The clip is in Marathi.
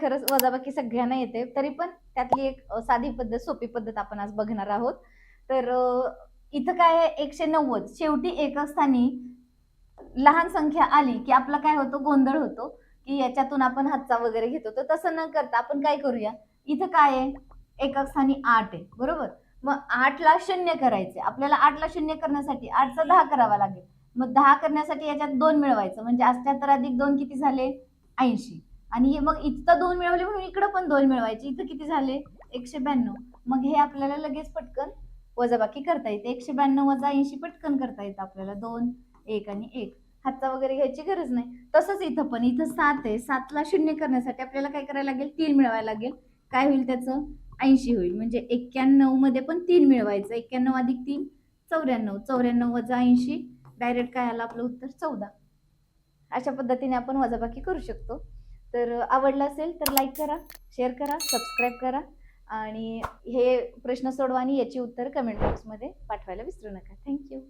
खरंच वजाबाकी सगळ्यांना येते. तरी पण त्यातली एक साधी पद्धत सोपी पद्धत आपण आज बघणार आहोत. तर इथं काय आहे? एकशे नव्वद. शेवटी एका स्थानी लहान संख्या आली की आपला काय होतो? गोंधळ होतो. की याच्यातून आपण हातचा वगैरे घेतो तर तसं न करता आपण काय करूया? इथं काय आहे? एका स्थानी आठ आहे. बरोबर? मग आठला शून्य करायचे. आपल्याला आठला शून्य करण्यासाठी आठचा दहा करावा लागेल. मग दहा करण्यासाठी याच्यात दोन मिळवायचं. म्हणजे अठ्याहत्तर अधिक दोन किती झाले? ऐंशी. आणि हे मग इथं दोन मिळवले म्हणून इकडं पण दोन मिळवायचे. इथं किती झाले? एकशे ब्याण्णव. मग हे आपल्याला लगेच पटकन वजाबाकी करता येते. एकशे ब्याण्णव वजा ऐंशी पटकन करता येतं आपल्याला. दोन एक आणि एक. हातचा वगैरे घ्यायची गरज नाही. तसंच इथं पण. इथं सात आहे. सातला शून्य करण्यासाठी आपल्याला काय करायला लागेल? तीन मिळवायला लागेल. काय होईल त्याचं? ऐंशी होईल. म्हणजे एक्क्याण्णवमध्ये पण तीन मिळवायचं. एक्क्याण्णव अधिक तीन चौऱ्याण्णव. चौऱ्याण्णव वजा ऐंशी. डायरेक्ट काय आलं आपलं उत्तर? चौदा. अशा पद्धतीने आपण वजाबाकी करू शकतो. तर आवडलं असेल तर लाईक करा शेअर करा सबस्क्राईब करा आणि हे प्रश्न सोडवा आणि याची उत्तर कमेंट बॉक्समध्ये पाठवायला विसरू नका. थँक्यू